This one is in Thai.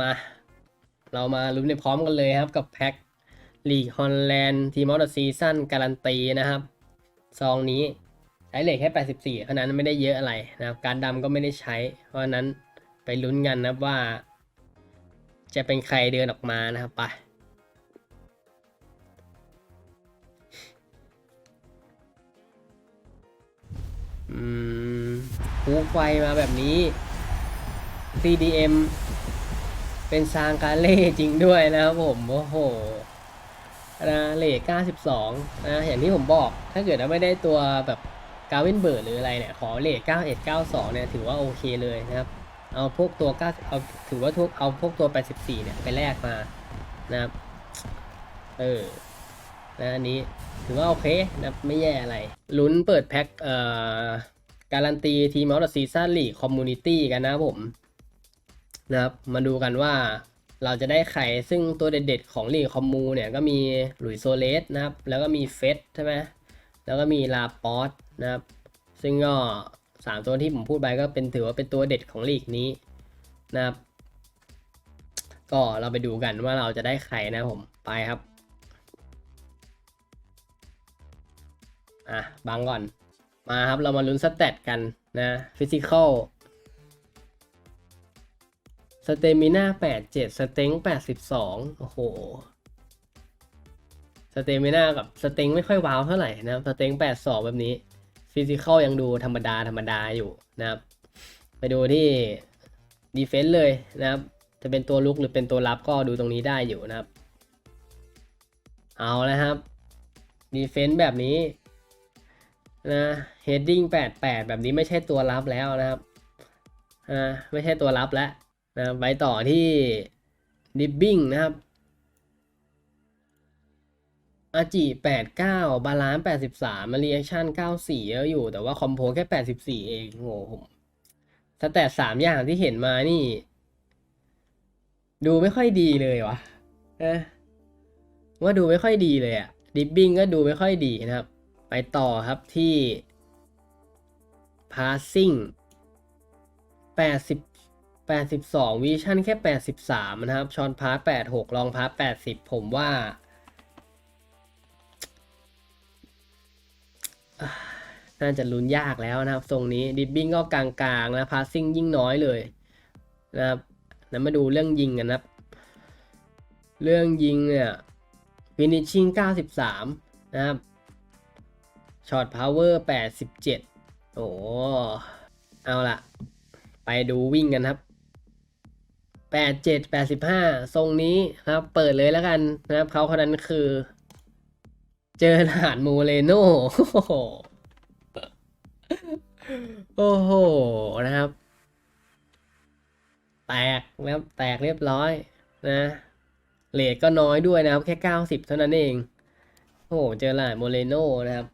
มา เรามาลุ้นในพร้อมกันเลยครับกับแพ็คลีกฮอลแลนด์ทีมออฟซีซั่นการันตีนะครับ ซองนี้ใช้เหล็กแค่ 84เท่านั้นไม่ได้เยอะอะไรนะครับ การดำก็ไม่ได้ใช้ เพราะนั้นไปลุ้นกันนะครับว่า จะเป็นใครเดินออกมานะครับไปอืมฮูไฟมาแบบนี้ CDM เป็นซางการเล่จริงด้วยนะครับผมโอ้โหนะเลท92นะอย่างที่ผมบอกถ้าเกิดว่าไม่ได้ตัวแบบกาวินเบิร์ดหรืออะไรเนี่ยขอเลท91 92เนี่ยถือว่าโอเคเลยนะครับเอาพวกตัว9เอาถือว่าทุกเอาพวกตัว 84 เนี่ยไปแลกมานะครับเออนะอันนี้ถือว่าโอเคนะไม่แย่อะไรลุ้นเปิดแพ็คเอ่อการันตีทีมออฟซีซั่นลีกคอมมูนิตี้กันนะผม นะครับ มาดูกันว่าเราจะได้ใครซึ่งตัวเด็ดๆของลีคอมมูเนี่ยก็มีหลุยโซเลสนะครับ แล้วก็มีเฟสใช่ไหมแล้วก็มีลาปอสนะครับ ซึ่งก็สามตัวที่ผมพูดไปก็เป็นถือว่าเป็นตัวเด็ดของลีกนี้นะครับ ก็เราไปดูกันว่าเราจะได้ใครนะครับผมไปครับอะบังก่อนมาครับเรามาลุ้นสเตตกันนะฟิสิกอล สเตมิน่าแปดเจ็ดสเต็งแปดสิบสองโอ้โห สเตมิน่ากับสเต็งไม่ค่อยว้าวเท่าไหร่นะครับ สเต็งแปดสองแบบนี้ ฟิสิกอลยังดูธรรมดาธรรมดาอยู่นะครับ ไปดูที่ดีเฟนส์เลยนะครับ จะเป็นตัวลุกหรือเป็นตัวรับก็ดูตรงนี้ได้อยู่นะครับ เอาแล้วครับดีเฟนส์แบบนี้นะเฮดดิ้งแปดแปดแบบนี้ไม่ใช่ตัวรับแล้วนะครับ อ่า ไม่ใช่ตัวรับแล้ว นะไปต่อที่ดิบบิ้งนะครับอาจิแปดเก้าบาลานซ์แปดสิบสามมารีแอคชั่นเก้าสี่เยอะอยู่ แต่ว่าคอมโพแค่แปดสิบสี่เองโอ้โหผมสแตทสามอย่างที่เห็นมานี่ ดูไม่ค่อยดีเลยวะเอะว่าดูไม่ค่อยดีเลยอะดิบบิ้งก็ดูไม่ค่อยดีนะครับ ไปต่อครับที่ passing 80 82 vision แค่ 83 นะครับ ชอนพาร์86 ลองพาร์80 ผมว่า น่าจะลุ้นยากแล้วนะครับ ทรงนี้ดิบบิ้งก็กลางๆนะ passing ยิ่งน้อยเลยนะครับนั้นมาดูเรื่องยิงกันนะครับ เรื่องยิงเนี่ย finishing 93 นะครับช็อตพาวเวอร์แปดสิบเจ็ดโอ้ เอาละไปดูวิ่งกันครับ แปดเจ็ดแปดสิบห้าทรงนี้ครับ เปิดเลยแล้วกันนะครับ เขาคนนั้นคือ เจอหานโมเลโนโอ้โห นะครับ แตกนะครับ แตกเรียบร้อยนะเลทก็น้อยด้วยนะครับ แค่เก้าสิบเท่านั้นเอง โอ้โห เจอหลานโมเลโนนะครับ